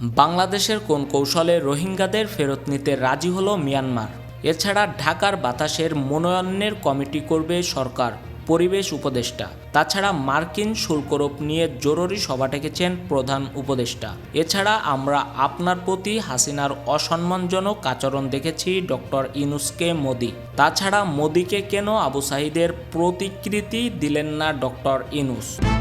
বাংলাদেশের কোন কৌশলে রোহিঙ্গাদের ফেরত নিতে রাজি হলো মিয়ানমার? এছাড়া ঢাকার বাতাসের মনোনয়নের কমিটি করবে সরকার, পরিবেশ উপদেষ্টা। তাছাড়া মার্কিন শুল্করোপ নিয়ে জরুরি সভা ডেকেছেন প্রধান উপদেষ্টা। এছাড়া আমরা আপনার প্রতি হাসিনার অসম্মানজনক আচরণ দেখেছি ডক্টর ইনুসকে মোদি। তাছাড়া মোদিকে কেন আবু সাহিদের প্রতিকৃতি দিলেন না ডক্টর ইনুস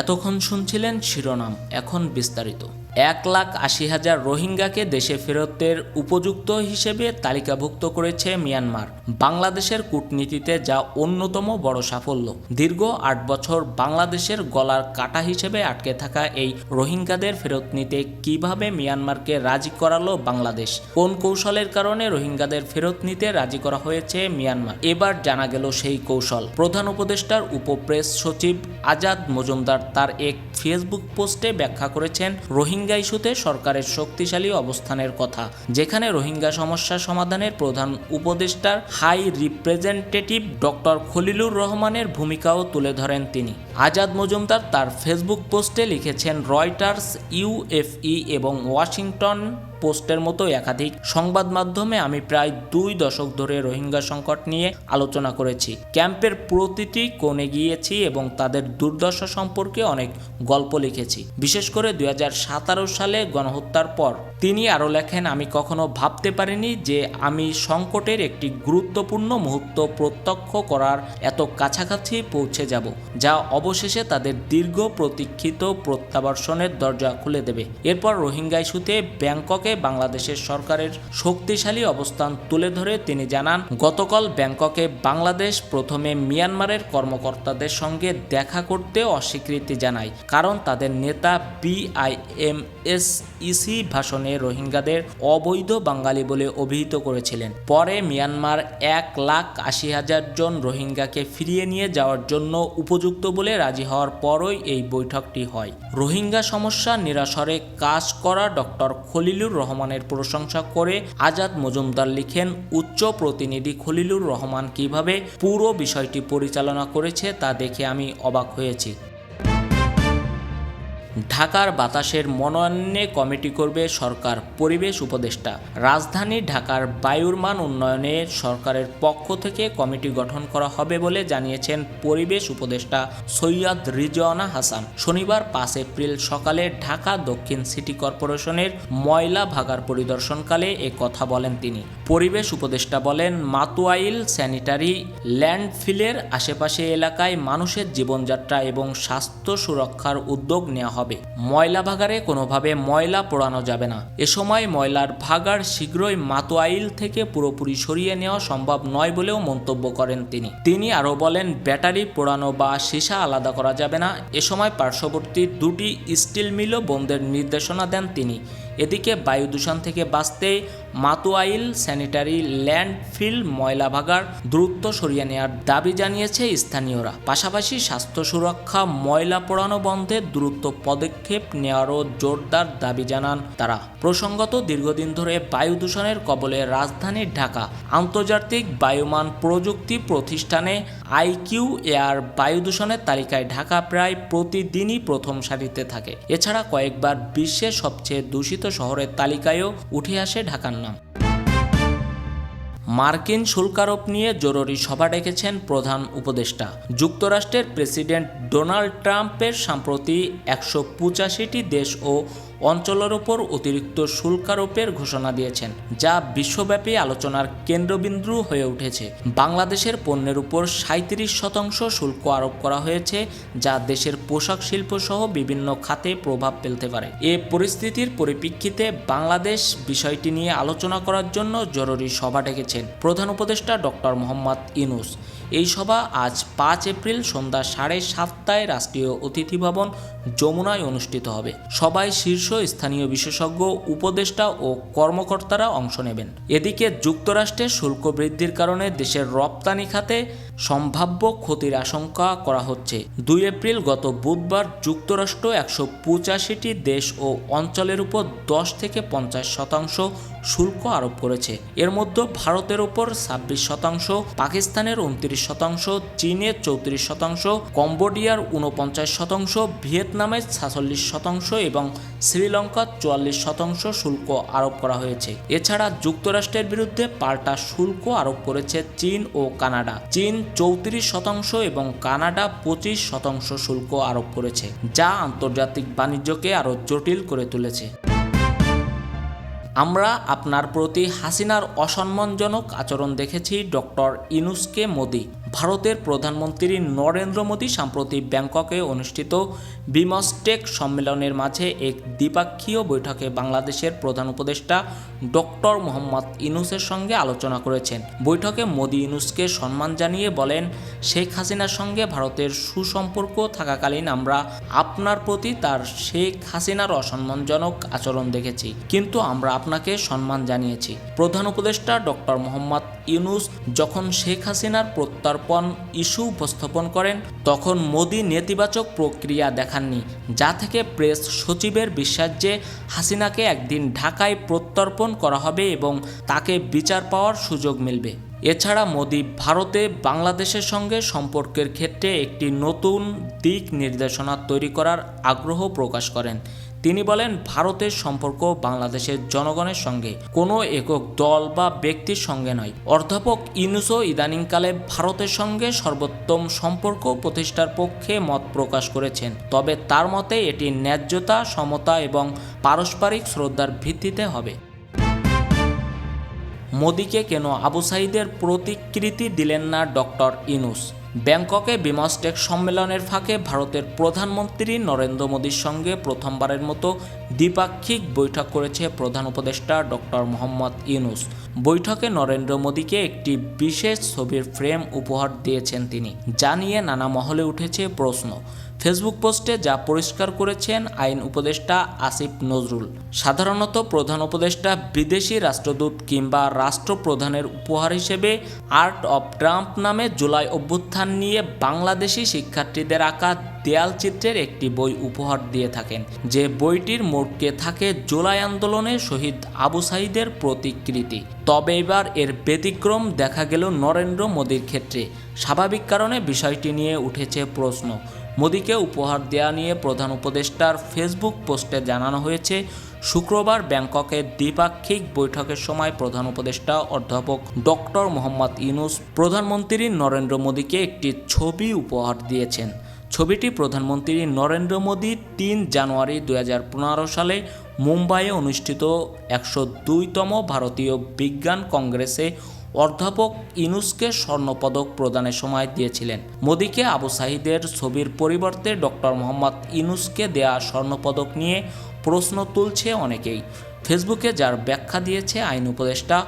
এতক্ষণ শুনছিলেন শিরোনাম এখন বিস্তারিত। এক লাখ আশি হাজার রোহিঙ্গাকে দেশে ফেরতের উপযুক্ত হিসেবে তালিকাভুক্ত করেছে মিয়ানমার, বাংলাদেশের কূটনীতিতে যা অন্যতম বড় সাফল্য। দীর্ঘ আট বছর বাংলাদেশের গলার কাটা হিসেবে আটকে থাকা এই রোহিঙ্গাদের ফেরত নিতে কীভাবে মিয়ানমারকে রাজি করালো বাংলাদেশ? কোন কৌশলের কারণে রোহিঙ্গাদের ফেরত নিতে রাজি করা হয়েছে মিয়ানমার? এবার জানা গেল সেই কৌশল। প্রধান উপদেষ্টার উপপ্রেস সচিব আজাদ মজুমদার তার এক ফেসবুক পোস্টে ব্যাখ্যা করেছেন, রোহিঙ্গা ইস্যুতে সরকারের শক্তিশালী অবস্থানের কথা, যেখানে রোহিঙ্গা সমস্যা সমাধানের প্রধান উপদেষ্টার হাই রিপ্রেজেন্টেটিভ ডক্টর খলিলুর রহমানের ভূমিকাও তুলে ধরেন তিনি। আজাদ মজুমদার তার ফেসবুক পোস্টে লিখেছেন, রয়টার্স, ইউএফই এবং ওয়াশিংটন পোস্টের মতো একাধিক সংবাদ মাধ্যমে আমি প্রায় দুই দশক ধরে রোহিঙ্গা সংকট নিয়ে আলোচনা করেছি। ক্যাম্পের প্রতিটি কোণে গিয়েছি এবং তাদের দুর্দশা সম্পর্কে অনেক গল্প লিখেছি। বিশেষ করে দু হাজার সতেরো সালে গণহত্যার পর তিনি আরও লেখেন, আমি কখনো ভাবতে পারিনি যে আমি সংকটের একটি গুরুত্বপূর্ণ মুহূর্ত প্রত্যক্ষ করার এত কাছাকাছি পৌঁছে যাব, যা অবশেষে তাদের দীর্ঘ প্রতীক্ষিত প্রত্যাবর্ষণের দরজা খুলে দেবে। এরপর রোহিঙ্গা ইস্যুতে ব্যাংককে বাংলাদেশের সরকারের শক্তিশালী অবস্থান তুলে ধরে তিনি জানান, গতকাল ব্যাংককে বাংলাদেশ প্রথমে মিয়ানমারের কর্মকর্তাদের সঙ্গে দেখা করতে অস্বীকৃতি জানায়, কারণ তাদের নেতা বিআইএমএসইসি ভাষণে রোহিঙ্গাদের অবৈধ বাঙালি বলে অভিহিত করেছিলেন। পরে মিয়ানমার এক লাখ আশি হাজার জন রোহিঙ্গাকে ফিরিয়ে নিয়ে যাওয়ার জন্য উপযুক্ত বলে রাজি হওয়ার পরই এই বৈঠকটি হয়। রোহিঙ্গা সমস্যা নিরাসরে কাজ করা ডক্টর খলিলুর রহমানের প্রশংসা করে আজাদ মজুমদার লিখেন, উচ্চ প্রতিনিধি খলিলুর রহমান কীভাবে পুরো বিষয়টি পরিচালনা করেছে তা দেখে আমি অবাক হয়েছি। ঢাকার বাতাসের মনোনয়নে কমিটি করবে সরকার পরিবেশ উপদেষ্টা। রাজধানী ঢাকার বায়ুর মান উন্নয়নে সরকারের পক্ষ থেকে কমিটি গঠন করা হবে বলে জানিয়েছেন পরিবেশ উপদেষ্টা সৈয়দ রিজওয়ানা হাসান। শনিবার পাঁচ এপ্রিল সকালে ঢাকা দক্ষিণ সিটি কর্পোরেশনের ময়লা ভাগার পরিদর্শনকালে এ কথা বলেন তিনি। পরিবেশ উপদেষ্টা বলেন, মাতুয়াইল স্যানিটারি ল্যান্ডফিলের আশেপাশে এলাকায় মানুষের জীবনযাত্রা এবং স্বাস্থ্য সুরক্ষার উদ্যোগ নেওয়া হবে। ময়লা ভাগারে কোনোভাবে ময়লা পোড়ানো যাবে না। এ সময় ময়লার ভাগার শীঘ্রই মাতোয়াইল থেকে পুরোপুরি সরিয়ে নেওয়া সম্ভব নয় বলেও মন্তব্য করেন তিনি। তিনি আরও বলেন, ব্যাটারি পোড়ানো বা সীসা আলাদা করা যাবে না। এ সময় পার্শ্ববর্তী দুটি স্টিল মিলও বন্ধের নির্দেশনা দেন তিনি। এদিকে বায়ু দূষণ থেকে বাঁচতে মাতুয়াইল স্যানিটারি ল্যান্ডফিল ময়লা ভাগার দ্রুত সরিয়ে নেওয়ার দাবি জানিয়েছে স্থানীয়রা। পাশাপাশি স্বাস্থ্য সুরক্ষা, ময়লা পোড়ানো বন্ধে দ্রুত পদক্ষেপ নেওয়ারও জোরদার দাবি জানান তারা। প্রসঙ্গত, দীর্ঘদিন ধরে বায়ু দূষণের কবলে রাজধানী ঢাকা আন্তর্জাতিক বায়ুমান প্রযুক্তি প্রতিষ্ঠানে আইকিউ এয়ার বায়ু দূষণের তালিকায় ঢাকা প্রায় প্রতিদিনই প্রথম সারিতে থাকে। এছাড়া কয়েকবার বিশ্বের সবচেয়ে দূষিত শহরের তালিকায়ও উঠে আসে ঢাকার নাম। মার্কিন শুল্কারোপ নিয়ে জরুরি সভা ডেকেছেন প্রধান উপদেষ্টা। যুক্তরাষ্ট্রের প্রেসিডেন্ট ডোনাল্ড ট্রাম্পের সম্প্রতি একশো পঁচাশিটি দেশ ও অঞ্চলের ওপর অতিরিক্ত শুল্কারোপের ঘোষণা দিয়েছেন, যা বিশ্বব্যাপী আলোচনার কেন্দ্রবিন্দু হয়ে উঠেছে। বাংলাদেশের পণ্যের উপর সাঁত্রিশ শতাংশ শুল্ক আরোপ করা হয়েছে, যা দেশের পোশাক শিল্প সহ বিভিন্ন খাতে প্রভাব ফেলতে পারে। এ পরিস্থিতির পরিপ্রেক্ষিতে বাংলাদেশ বিষয়টি নিয়ে আলোচনা করার জন্য জরুরি সভা ডেকেছেন প্রধান উপদেষ্টা ডক্টর মোহাম্মদ ইনুস এই সভা আজ পাঁচ এপ্রিল সন্ধ্যা সাড়ে সাতটায় রাষ্ট্রীয় অতিথি ভবন যমুনায় অনুষ্ঠিত হবে। সবাই শীর্ষ স্থানীয় বিশেষজ্ঞ, উপদেষ্টা ও কর্মকর্তারা অংশ নেবেন। এদিকে যুক্তরাষ্ট্রে শুল্ক বৃদ্ধির কারণে দেশের রপ্তানি খাতে সম্ভাব্য ক্ষতির আশঙ্কা করা হচ্ছে। দুই এপ্রিল গত বুধবার যুক্তরাষ্ট্র একশো পঁচাশিটি দেশ ও অঞ্চলের উপর দশ থেকে পঞ্চাশ শতাংশ শুল্ক আরোপ করেছে। এর মধ্যে ভারতের ওপর ছাব্বিশ শতাংশ, পাকিস্তানের উনত্রিশ শতাংশ, চীনের চৌত্রিশ শতাংশ, কম্বোডিয়ার উনপঞ্চাশ শতাংশ, ভিয়েতনামের সাতচল্লিশ শতাংশ এবং শ্রীলঙ্কার চুয়াল্লিশ শতাংশ শুল্ক আরোপ করা হয়েছে। এছাড়া যুক্তরাষ্ট্রের বিরুদ্ধে পাল্টা শুল্ক আরোপ করেছে চীন ও কানাডা। চীন চৌত্রিশ শতাংশ এবং কানাডা পঁচিশ শতাংশ শুল্ক আরোপ করেছে, যা আন্তর্জাতিক বাণিজ্যকে আরও জটিল করে তুলেছে। আমরা আপনার প্রতি হাসিনার অসম্মানজনক আচরণ দেখেছি ডক্টর ইনুসকে মোদি। ভারতের প্রধানমন্ত্রী নরেন্দ্র মোদী সম্প্রতি ব্যাংককে অনুষ্ঠিত বিমস্টেক সম্মেলনের মাঝে এক দ্বিপাক্ষীয় বৈঠকে বাংলাদেশের প্রধান উপদেষ্টা ডক্টর মোহাম্মদ ইনুসের সঙ্গে আলোচনা করেছেন। বৈঠকে মোদী ইনুসকে সম্মান জানিয়ে বলেন, শেখ হাসিনার সঙ্গে ভারতের সুসম্পর্ক থাকাকালীন আমরা আপনার প্রতি তার শেখ হাসিনার অসম্মানজনক আচরণ দেখেছি, কিন্তু আমরা আপনাকে সম্মান জানিয়েছি। প্রধান উপদেষ্টা ডক্টর মোহাম্মদ ইউনুস যখন শেখ হাসিনার প্রত্যর্পণ ইস্যু উপস্থাপন করেন, তখন মোদি নেতিবাচক প্রক্রিয়া দেখাননি, যা থেকে প্রেস সচিবের বিশ্বাস যে হাসিনাকে একদিন ঢাকায় প্রত্যর্পণ করা হবে এবং তাকে বিচার পাওয়ার সুযোগ মিলবে। এছাড়া মোদি ভারতে বাংলাদেশের সঙ্গে সম্পর্কের ক্ষেত্রে একটি নতুন দিক নির্দেশনা তৈরি করার আগ্রহ প্রকাশ করেন। তিনি বলেন, ভারতের সম্পর্ক বাংলাদেশের জনগণের সঙ্গে, কোনো একক দল বা ব্যক্তির সঙ্গে নয়। অধ্যাপক ইনুসো ইদানিংকালে ভারতের সঙ্গে সর্বোত্তম সম্পর্ক প্রতিষ্ঠার পক্ষে মত প্রকাশ করেছেন। তবে তার মতে, এটি ন্যায্যতা, সমতা এবং পারস্পরিক শ্রদ্ধার ভিত্তিতে হবে। মোদিকে কেন আবু সাইদের প্রতিকৃতি দিলেন না ডক্টর ইনুস ব্যাংককে বিমস্টেক সম্মেলনের ফাঁকে ভারতের প্রধানমন্ত্রী নরেন্দ্র মোদীর সঙ্গে প্রথমবারের মতো দ্বিপাক্ষিক বৈঠক করেছে প্রধান উপদেষ্টা ডক্টর মোহাম্মদ ইউনুস। বৈঠকে নরেন্দ্র মোদীকে একটি বিশেষ ছবির ফ্রেম উপহার দিয়েছেন তিনি, যা নিয়ে নানা মহলে উঠেছে প্রশ্ন। ফেসবুক পোস্টে যা পরিষ্কার করেছেন আইন উপদেষ্টা আসিফ নজরুল। সাধারণত প্রধান উপদেষ্টা বিদেশি রাষ্ট্রদূত কিংবা রাষ্ট্রপ্রধানের উপহার হিসেবে আর্ট অফ ট্রাম্প নামে জুলাই অভ্যুত্থান নিয়ে বাংলাদেশি শিক্ষার্থীদের আঁকা দেয়াল চিত্রের একটি বই উপহার দিয়ে থাকেন, যে বইটির মোড়কে থাকে জুলাই আন্দোলনে শহীদ আবু সাইদের প্রতিকৃতি। তবে এবার এর ব্যতিক্রম দেখা গেল নরেন্দ্র মোদীর ক্ষেত্রে। স্বাভাবিক কারণে বিষয়টি নিয়ে উঠেছে প্রশ্ন। মোদীকে উপহার দেয়া নিয়ে প্রধান উপদেষ্টার ফেসবুক পোস্টে জানানো হয়েছে, শুক্রবার ব্যাংককে দ্বিপাক্ষিক বৈঠকের সময় প্রধান উপদেষ্টা অধ্যাপক ডক্টর মোহাম্মদ ইউনুস, প্রধানমন্ত্রী নরেন্দ্র মোদীকে একটি ছবি উপহার দিয়েছেন। ছবিটি প্রধানমন্ত্রী নরেন্দ্র মোদী তিন জানুয়ারি দুই হাজার পনেরো সালে মুম্বাইয়ে অনুষ্ঠিত একশো দুইতম ভারতীয় বিজ্ঞান কংগ্রেসে অধ্যাপক ইনুসকে স্বর্ণপদক প্রদানের সময় দিয়েছিলেন। মোদীকে আবু সাহিদের ছবির পরিবর্তে ডক্টর মোহাম্মদ ইনুসকে দেয়া স্বর্ণপদক নিয়ে প্রশ্ন তুলছে অনেকেই। ফেসবুকে যার ব্যাখ্যা দিয়েছে আইন উপদেষ্টা